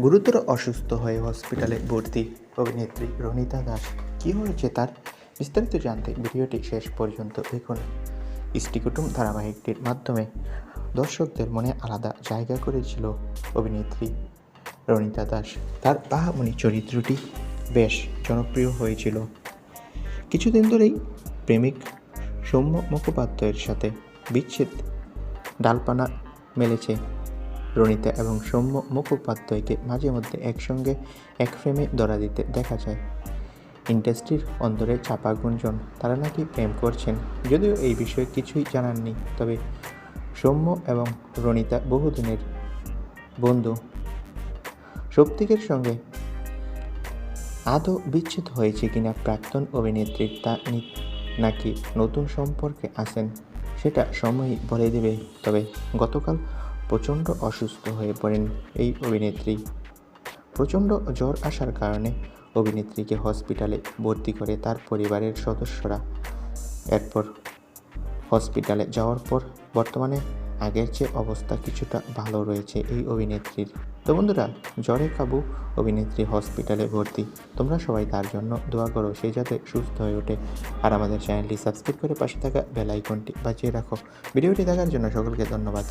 গুরুতর অসুস্থ হয়ে হসপিটালে ভর্তি। অভিনেত্রী রনিতা দাস, কী হয়েছে তার? বিস্তারিত জানতে ভিডিওটি শেষ পর্যন্ত দেখুন। ইষ্টিকুটুম ধারাবাহিকটির মাধ্যমে দর্শকদের মনে আলাদা জায়গা করেছিল অভিনেত্রী রনিতা দাস। তার বাহামণি চরিত্রটি বেশ জনপ্রিয় হয়েছিল। কিছুদিন ধরেই প্রেমিক সৌম্য মুখোপাধ্যায়ের সাথে বিচ্ছেদ, ডালপানা মেলেছে। রনিতা এবং সৌম্য মুখোপাধ্যায়কে মাঝে মধ্যে একসঙ্গে এক ফ্রেমে ধরা দিতে দেখা যায়। ইন্ডাস্ট্রির অন্তরে চাপা গুঞ্জন, তারা নাকি প্রেম করছেন। যদিও এই বিষয়ে কিছুই জানাননি তবে সৌম্য এবং রণিতা বহুদিনের বন্ধু। সৌপ্তিকের সঙ্গে আদৌ বিচ্ছেদ হয়েছে কিনা প্রাক্তন অভিনেত্রীর তা নাকি নতুন সম্পর্কে আসেন সেটা সময়ই বলে দেবে। তবে গতকাল প্রচণ্ড অসুস্থ হয়ে পড়েন এই অভিনেত্রী। প্রচণ্ড জ্বর আসার কারণে অভিনেত্রীকে হসপিটালে ভর্তি করে তার পরিবারের সদস্যরা। এরপর হসপিটালে যাওয়ার পর বর্তমানে আগের চেয়ে অবস্থা কিছুটা ভালো রয়েছে এই অভিনেত্রীর। তো বন্ধুরা, জ্বরে কাবু অভিনেত্রী হসপিটালে ভর্তি। তোমরা সবাই তার জন্য দোয়া করো, সে যাতে সুস্থ হয়ে ওঠে। আর আমাদের চ্যানেলটি সাবস্ক্রাইব করে পাশে থাকা বেল আইকনটি বাজিয়ে রাখো। ভিডিওটি দেখার জন্য সকলকে ধন্যবাদ।